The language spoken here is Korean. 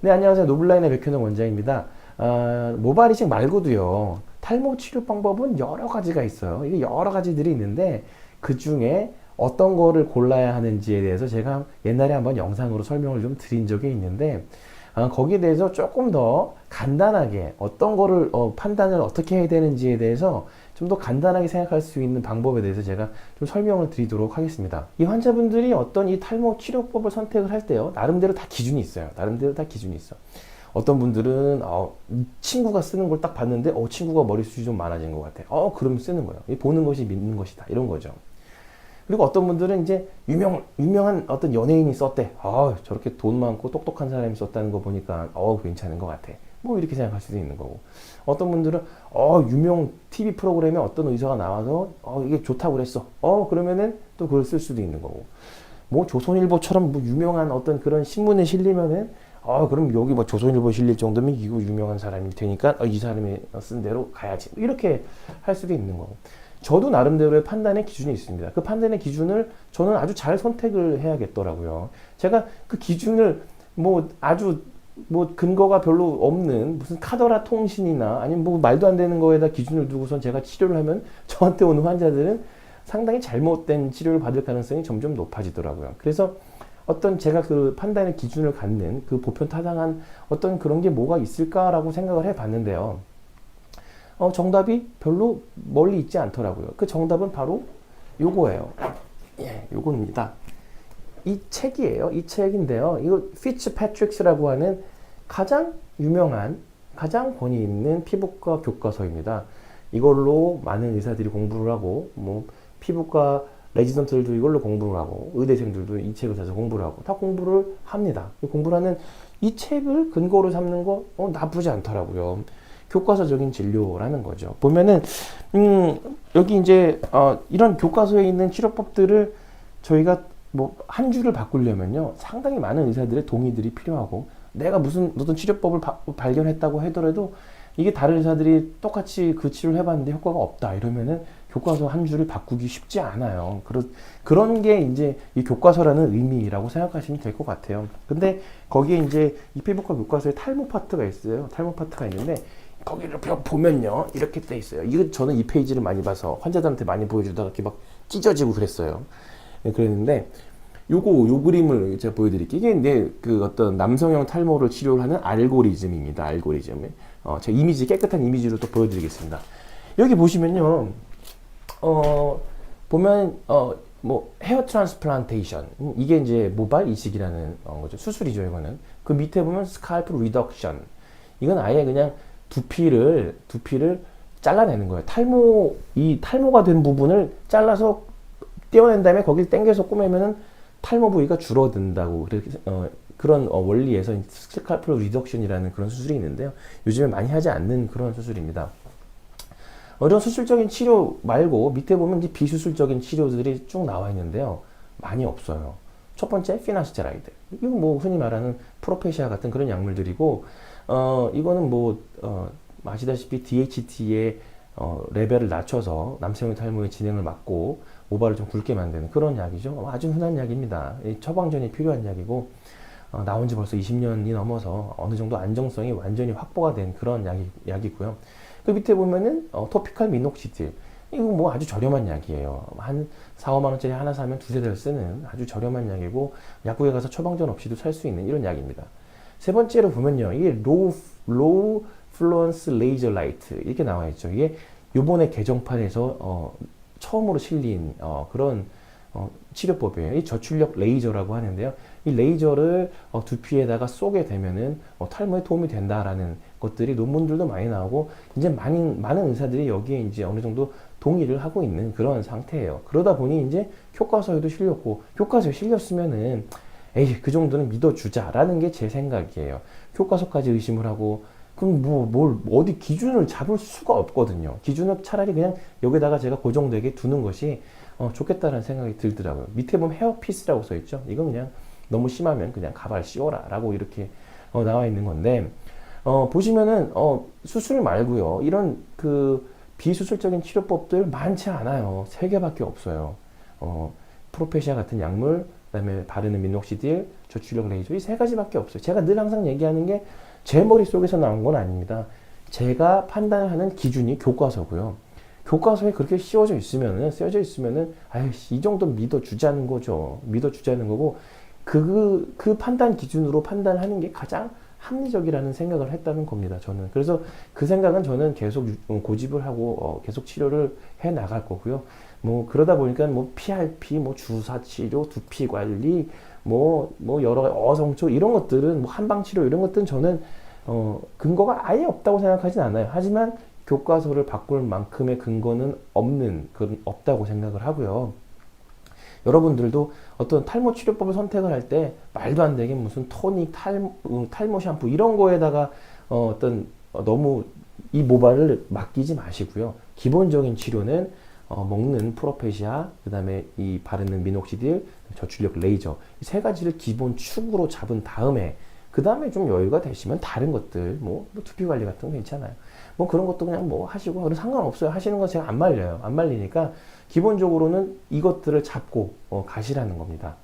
네, 안녕하세요. 노블라인의 백현웅 원장입니다. 아, 모발 이식 말고도요, 탈모 치료 방법은 여러 가지가 있어요. 이게 여러 가지들이 있는데, 그 중에 어떤 거를 골라야 하는지에 대해서 제가 옛날에 한번 영상으로 설명을 좀 드린 적이 있는데, 아, 거기에 대해서 조금 더 간단하게 어떤 거를 어, 판단을 어떻게 해야 되는지에 대해서 좀 더 간단하게 생각할 수 있는 방법에 대해서 제가 좀 설명을 드리도록 하겠습니다. 이 환자분들이 어떤 이 탈모 치료법을 선택을 할 때요, 나름대로 다 기준이 있어요. 나름대로 다 기준이 있어. 어떤 분들은 어, 친구가 쓰는 걸 딱 봤는데 어, 친구가 머리숱이 좀 많아진 것 같아. 어, 그럼 쓰는 거예요. 이 보는 것이 믿는 것이다. 이런 거죠. 그리고 어떤 분들은 이제 유명, 유명한 어떤 연예인이 썼대. 아, 저렇게 돈 많고 똑똑한 사람이 썼다는 거 보니까, 어, 괜찮은 것 같아. 뭐 이렇게 생각할 수도 있는 거고. 어떤 분들은, 어, 유명 TV 프로그램에 어떤 의사가 나와서, 어, 이게 좋다고 그랬어. 어, 그러면은 또 그걸 쓸 수도 있는 거고. 뭐 조선일보처럼 뭐 유명한 어떤 그런 신문에 실리면은, 어, 그럼 여기 뭐 조선일보 실릴 정도면 이거 유명한 사람이 되니까, 어, 이 사람이 쓴 대로 가야지. 이렇게 할 수도 있는 거고. 저도 나름대로의 판단의 기준이 있습니다. 그 판단의 기준을 저는 아주 잘 선택을 해야겠더라고요. 제가 그 기준을 뭐 아주 뭐 근거가 별로 없는 무슨 카더라 통신이나 아니면 뭐 말도 안 되는 거에다 기준을 두고선 제가 치료를 하면 저한테 오는 환자들은 상당히 잘못된 치료를 받을 가능성이 점점 높아지더라고요. 그래서 어떤 제가 그 판단의 기준을 갖는 그 보편 타당한 어떤 그런 게 뭐가 있을까라고 생각을 해 봤는데요. 어, 정답이 별로 멀리 있지 않더라고요. 그 정답은 바로 요거예요. 예, 요겁니다. 이 책이에요. 이 책인데요. 이거 피츠 패트릭스라고 하는 가장 유명한, 가장 권위 있는 피부과 교과서입니다. 이걸로 많은 의사들이 공부를 하고, 뭐, 피부과 레지던트들도 이걸로 공부를 하고, 의대생들도 이 책을 사서 공부를 하고, 다 공부를 합니다. 이 공부를 하는 이 책을 근거로 삼는 거, 어, 나쁘지 않더라고요. 교과서적인 진료라는 거죠. 보면은, 음, 여기 이제, 어, 이런 교과서에 있는 치료법들을 저희가 뭐한 줄을 바꾸려면요 상당히 많은 의사들의 동의들이 필요하고 내가 무슨 어떤 치료법을 바, 발견했다고 하더라도 이게 다른 의사들이 똑같이 그 치료를 해봤는데 효과가 없다 이러면은 교과서 한 줄을 바꾸기 쉽지 않아요. 그러, 그런 게 이제 이 교과서라는 의미라고 생각하시면 될 것 같아요. 근데 거기에 이제 이 피부과 교과서에 탈모 파트가 있어요. 탈모 파트가 있는데 거기를 보면요 이렇게 돼 있어요. 이거 저는 이 페이지를 많이 봐서 환자들한테 많이 보여주다가 이렇게 막 찢어지고 그랬어요. 네, 그랬는데 요거 요 그림을 제가 보여드릴게요. 이게 이제 그 어떤 남성형 탈모를 치료를 하는 알고리즘입니다. 알고리즘. 어, 제가 이미지 깨끗한 이미지로 또 보여드리겠습니다. 여기 보시면요, 어 보면 어뭐 헤어 트랜스플란테이션 음, 이게 이제 모발 이식이라는 어, 거죠. 수술이죠 이거는. 그 밑에 보면 스칼프 리덕션 이건 아예 그냥 두피를 두피를 잘라내는 거예요. 탈모 이 탈모가 된 부분을 잘라서 떼어낸 다음에 거기를 당겨서 꼬매면은 탈모 부위가 줄어든다고 그렇게 어, 그런 어, 원리에서 스칼프 리덕션이라는 그런 수술이 있는데요. 요즘에 많이 하지 않는 그런 수술입니다. 어, 이런 수술적인 치료 말고 밑에 보면 이제 비수술적인 치료들이 쭉 나와 있는데요. 많이 없어요. 첫 번째 피나스테라이드. 이건 뭐 흔히 말하는 프로페시아 같은 그런 약물들이고 어 이거는 뭐 어, 아시다시피 DHT의 어, 레벨을 낮춰서 남성형 탈모의 진행을 막고 모발을 좀 굵게 만드는 그런 약이죠. 아주 흔한 약입니다. 처방전이 필요한 약이고 어, 나온 지 벌써 20년이 넘어서 어느 정도 안정성이 완전히 확보가 된 그런 약이, 약이고요. 그 밑에 보면은 어, 토피칼 미녹시딜 이거 뭐 아주 저렴한 약이에요. 한 4, 5만 원짜리 하나 사면 두세 달 쓰는 아주 저렴한 약이고 약국에 가서 처방전 없이도 살 수 있는 이런 약입니다. 세 번째로 보면요. 이게 로우 로우 플루언스 레이저 라이트 이렇게 나와 있죠. 이게 요번에 개정판에서 어, 처음으로 실린 어, 그런 어, 치료법이에요. 이 저출력 레이저라고 하는데요. 이 레이저를 어, 두피에다가 쏘게 되면은 어, 탈모에 도움이 된다라는 것들이 논문들도 많이 나오고 이제 많은 많은 의사들이 여기에 이제 어느 정도 동의를 하고 있는 그런 상태예요. 그러다 보니 이제 교과서에도 실렸고 교과서에 실렸으면은 에이 그 정도는 믿어주자라는 게 제 생각이에요. 교과서까지 의심을 하고 그럼 뭐, 뭘, 어디 기준을 잡을 수가 없거든요. 기준을 차라리 그냥 여기다가 제가 고정되게 두는 것이 어, 좋겠다는 생각이 들더라고요. 밑에 보면 헤어피스라고 써 있죠. 이건 그냥 너무 심하면 그냥 가발 씌워라 라고 이렇게 어, 나와 있는 건데, 어, 보시면은, 어, 수술 말고요. 이런 그 비수술적인 치료법들 많지 않아요. 세 개밖에 없어요. 어, 프로페시아 같은 약물, 그다음에 바르는 미녹시딜, 저출력 레이저 이 세 가지밖에 없어요. 제가 늘 항상 얘기하는 게 제 머릿속에서 나온 건 아닙니다. 제가 판단하는 기준이 교과서고요. 교과서에 그렇게 씌워져 있으면은 쓰여져 있으면은 아이씨 이 정도 믿어주자는 거죠. 믿어주자는 거고 그, 그 판단 기준으로 판단하는 게 가장 합리적이라는 생각을 했다는 겁니다. 저는 그래서 그 생각은 저는 계속 유- 어, 고집을 하고 어, 계속 치료를 해 나갈 거고요. 뭐 그러다 보니까 뭐 PRP, 뭐 주사 치료, 두피 관리, 뭐뭐 여러 어성초 이런 것들은 뭐 한방 치료 이런 것들은 저는 어 근거가 아예 없다고 생각하진 않아요. 하지만 교과서를 바꿀 만큼의 근거는 없는 그런 없다고 생각을 하고요. 여러분들도 어떤 탈모 치료법을 선택을 할 때 말도 안 되게 무슨 토닉, 탈, 음, 탈모 샴푸 이런 거에다가 어, 어떤 어, 너무 이 모발을 맡기지 마시고요. 기본적인 치료는 어, 먹는 프로페시아, 그 다음에 이 바르는 미녹시딜, 저출력 레이저 이 세 가지를 기본 축으로 잡은 다음에 그 다음에 좀 여유가 되시면 다른 것들 뭐, 뭐 두피 관리 같은 거 괜찮아요. 뭐 그런 것도 그냥 뭐 하시고 그런 상관없어요. 하시는 거 제가 안 말려요. 안 말리니까 기본적으로는 이것들을 잡고 어, 가시라는 겁니다.